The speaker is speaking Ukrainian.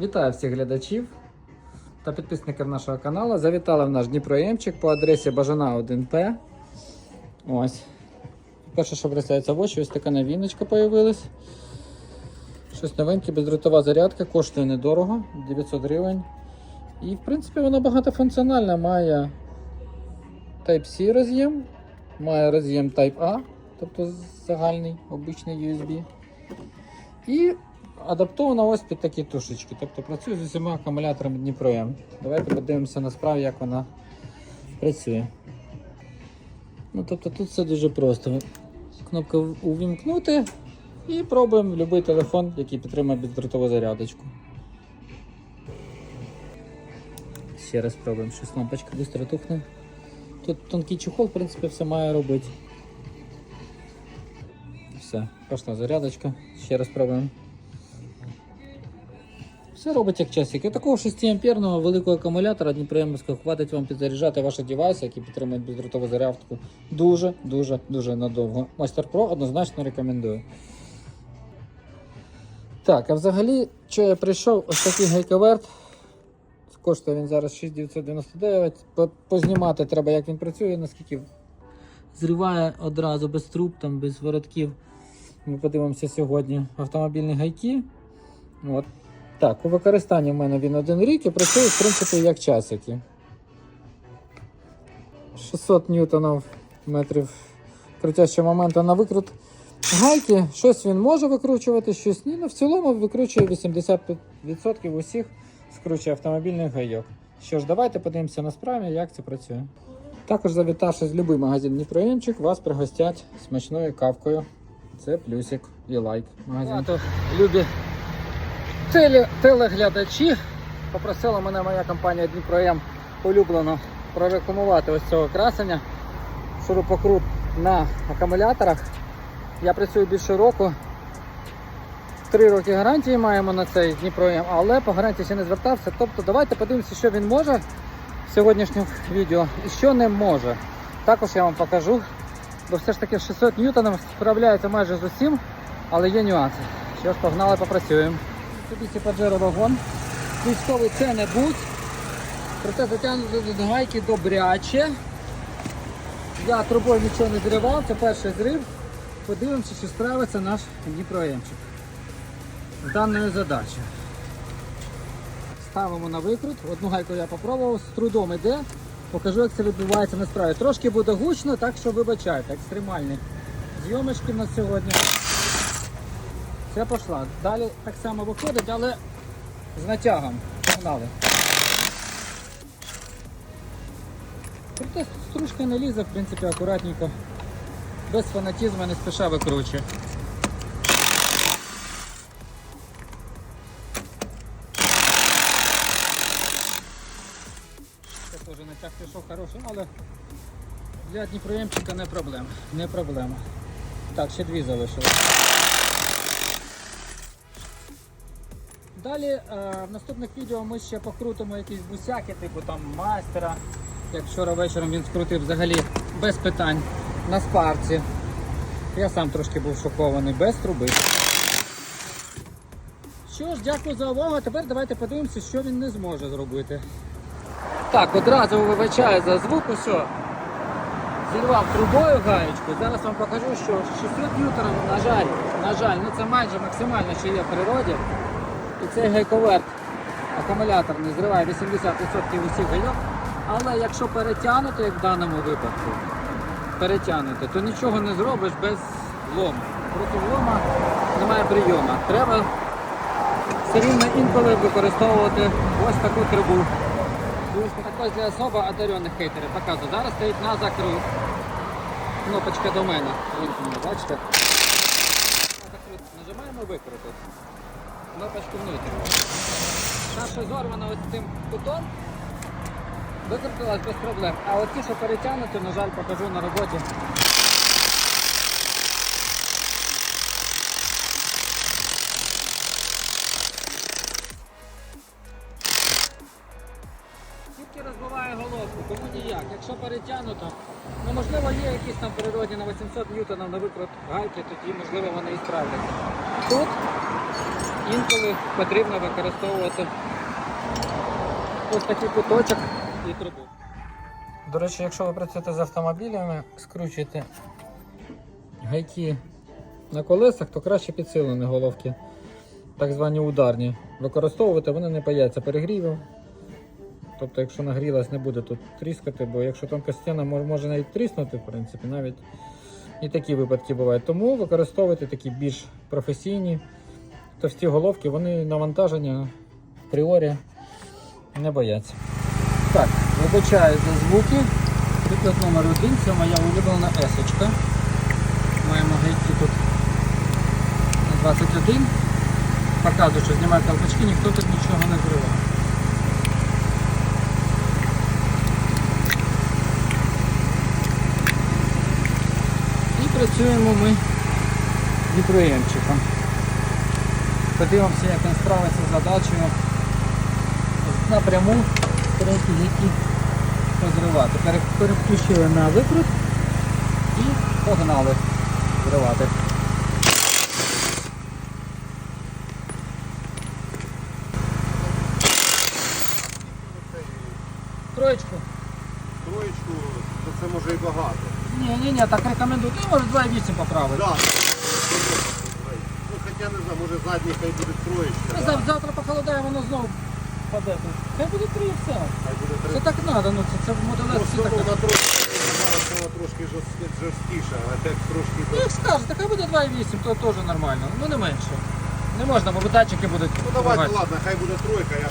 Вітаю всіх глядачів та підписників нашого каналу. Завітали в наш Дніпроємчик по адресі Бажана 1П. Ось. Перше, що бросається в очі, ось така новиночка появилась. Щось новеньке, бездротова зарядка, коштує недорого, 900 гривень. І в принципі вона багатофункціональна, має Type-C роз'єм, має роз'єм Type-A, тобто загальний обичний USB. І адаптована ось під такі тушечки. Тобто працює з усіма акумуляторами Дніпром. Давайте подивимося на справі, як вона працює. Ну, тобто тут все дуже просто. Кнопка увімкнути і пробуємо будь-який телефон, який підтримує бездротову зарядочку. Ще раз пробуємо, щось лампочка швидко тухне. Тут тонкий чехол, в принципі, все має робити. Все, пішла зарядочка. Ще раз пробуємо. Все робить як часик. І такого 6 амперного великого акумулятора Дніпроємського хватить вам підзаряджати ваші девайси, які підтримують бездротову зарядку дуже, дуже, надовго. Master Pro однозначно рекомендую. Так, а взагалі, що я прийшов, ось такий гайковерт. Коштує він зараз 6999. Познімати треба, як він працює, наскільки зриває одразу без труб, там, без воротків. Ми подивимося сьогодні автомобільні гайки. От. Так, у використанні в мене він один рік і працює, в принципі, як часики. 600 ньютонів метрів крутящого моменту на викрут гайки. Щось він може викручувати, щось ні. Ну, в цілому викручує 85% усіх скручує автомобільних гайок. Що ж, давайте подивимося на справі, як це працює. Також завітавши з будь-який магазин Дніпроємчик, вас пригостять смачною кавкою. Це плюсик і лайк. Магазин. Любі теле, телеглядачі. Попросила мене моя компанія Дніпроєм улюблено прорекламувати ось цього красення. Шурупокрут на акумуляторах. Я працюю більше року. Три роки гарантії маємо на цей Дніпроєм, але по гарантії ще не звертався. Тобто давайте подивимося, що він може в сьогоднішньому відео і що не може. Також я вам покажу, бо все ж таки 600 ньютонів справляється майже з усім, але є нюанси. Ж, погнали, попрацюємо. Тобі Pajero вагон. Військовий це не будь. Проте затягнути до гайки добряче. Я трубою нічого не зривав, це перший зрив. Подивимося, чи справиться наш Дніпроємчик з даною задачею. Ставимо на викрут. Одну гайку я попробував, з трудом іде. Покажу, як це відбувається на справі. Трошки буде гучно, так що вибачайте, екстремальні зйомочки в нас сьогодні. Це пішла. Далі так само виходить, але з натягом. Погнали. Проте стружка не лізе, в принципі, акуратненько. Без фанатізму не спіша викручує. Теж натяг пішов хороший, але для Дніпроємчика не проблема. Не проблема. Так, ще дві залишилось. Далі е, в наступних відео ми ще покрутимо якісь бусяки, типу там майстера. Як вчора вечором він скрутив взагалі без питань на спарці. Я сам трошки був шокований, без труби. Що ж, дякую за увагу. Тепер давайте подивимося, що він не зможе зробити. Так, одразу вибачаю за звук, що зірвав трубою гаєчку. Зараз вам покажу, що 600 ньютонів, на жаль, на жаль, ну це майже максимально, що є в природі. І цей гайковерт акумулятор не зриває 80% усіх гайок. Але якщо перетягнути, як в даному випадку, перетягнути, то нічого не зробиш без лому. Проти лома немає прийому. Треба все рівно інколи використовувати ось таку трубу. Також для особо одарених хейтерів. Показую. Зараз стоїть на закрут. Кнопочка до мене. Бачите? Нажимаємо викрутити. Кнопочку внутрі. Та, зорвана ось цим кутом, викрутилась без проблем. А от ті, що перетягнуті, на жаль, покажу на роботі. Тільки розбиває головку, тому ніяк. Якщо перетягнуто, ну можливо є якісь там в природі на 800 ньютонів на викрут гайки, тоді можливо вони і справляться. Тут інколи потрібно використовувати ось такий куточок і трубу. До речі, якщо ви працюєте з автомобілями, скручуєте гайки на колесах, то краще підсилені головки, так звані ударні. Використовувати вони не бояться перегрівів. Тобто, якщо нагрілась, не буде тут тріскати, бо якщо тонка стіна може, навіть тріснути, в принципі, навіть і такі випадки бувають. Тому використовуйте такі більш професійні товсті головки, вони навантаження апріорі не бояться. Так, вибачаю за звуки. Приклад номер один це моя улюблена есочка. Маємо гайки тут на 21. Показую, що знімаю колпачки, ніхто тут нічого не зриває. І працюємо ми вітроємчиком. Подивимося, як він справиться з задачею напряму треки, які розривати. Переключили на викрут і погнали зривати. Троєчку. Троєчку, то це може і багато. Ні, ні, ні, так рекомендую. Ти може 2,8 поправити. Да. Ну хоча не знаю, може задній хай буде троєчка. Да. зав- Завтра похолодає, воно знову паде. тут. Хай буде 3 і все. Хай буде Це так треба, ну це, це в моделях Просто так. вона трошки, вона трошки жорст- жорсткіша, але так трошки. Ну як скажете, хай буде 2,8, то теж нормально. Ну не менше. Не можна, бо датчики будуть. Ну давайте, ладно, хай буде тройка, я